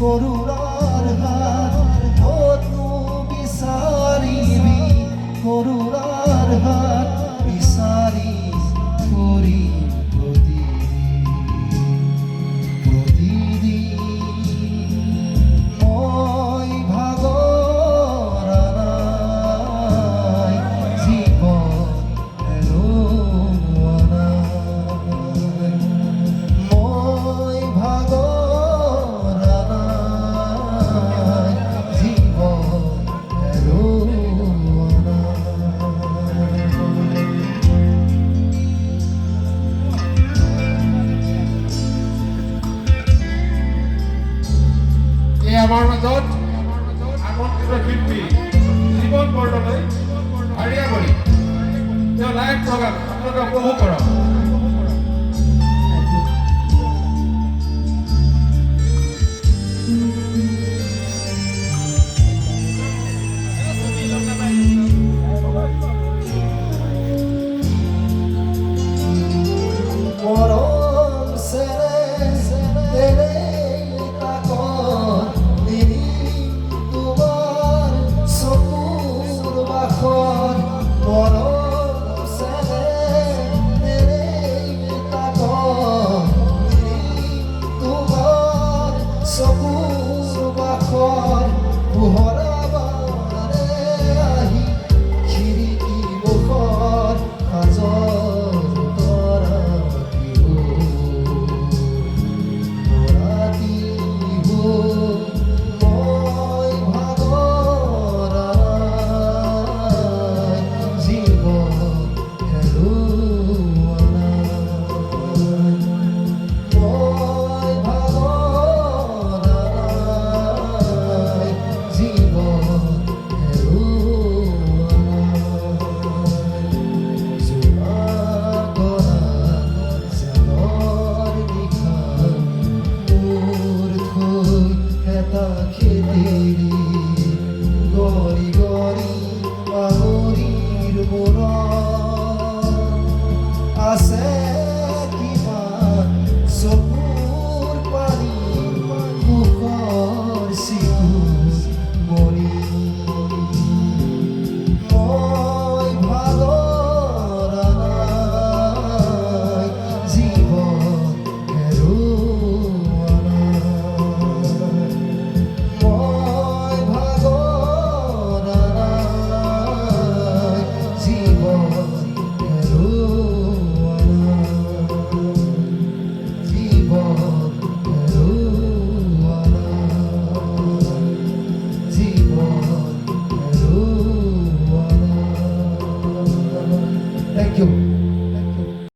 করুণার হার ও তুমি সারিবি করুণার হার আমাৰ মাজত আমন্ত্ৰিত শিল্পী জীৱন বৰদলৈ হাৰিয়া তেওঁ লাইভ প্ৰগ্ৰাম আপোনালোকে উপভোগ কৰক। sabur bakar খেতে গরি গরি মাহরির মোরা